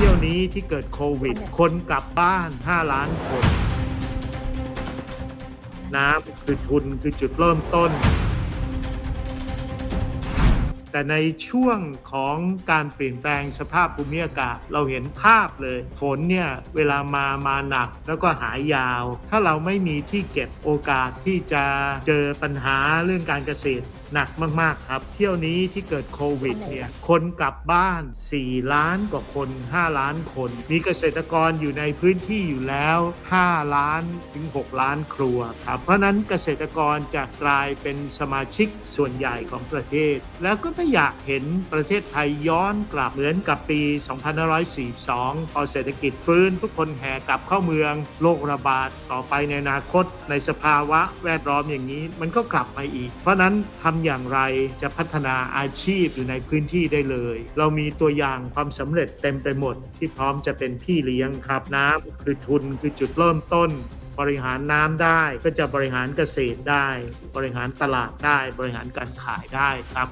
เที่ยวนี้ที่เกิดโควิด คนกลับบ้าน 5 ล้านคน น้ำคือทุนคือจุดเริ่มต้น แต่ในช่วงของการเปลี่ยนแปลงสภาพภูมิอากาศ เราเห็นภาพเลย ฝนเนี่ยเวลามามาหนักแล้วก็หายยาว ถ้าเราไม่มีที่เก็บโอกาสที่จะเจอปัญหาเรื่องการเกษตรหนักมาก ๆ ครับ เที่ยวนี้ที่เกิดโควิดเนี่ยคนกลับบ้าน 4 ล้านกว่าคน 5 ล้านคน มีเกษตรกรอยู่ในพื้นที่อยู่แล้ว 5 ล้านถึง 6 ล้านครัวครับ เพราะฉะนั้นเกษตรกรจะกลายเป็นสมาชิกส่วนใหญ่ของประเทศ แล้วก็ไม่อยากเห็นประเทศไทยย้อนกลับเหมือนกับปี 2542 พอเศรษฐกิจฟื้น ทุกคนแห่กลับเข้าเมือง โรคระบาดต่อไปในอนาคต ในสภาวะแวดล้อมอย่างนี้ มันก็กลับมาอีก เพราะฉะนั้นทำอย่างไรจะพัฒนาอาชีพอยู่ในพื้นที่ได้เลย เรามีตัวอย่างความสำเร็จเต็มไปหมด ที่พร้อมจะเป็นพี่เลี้ยงครับน้ำคือทุนคือจุดเริ่มต้นบริหารน้ำได้ก็จะบริหารเกษตรได้ บริหารตลาดได้ บริหารการขายได้ครับ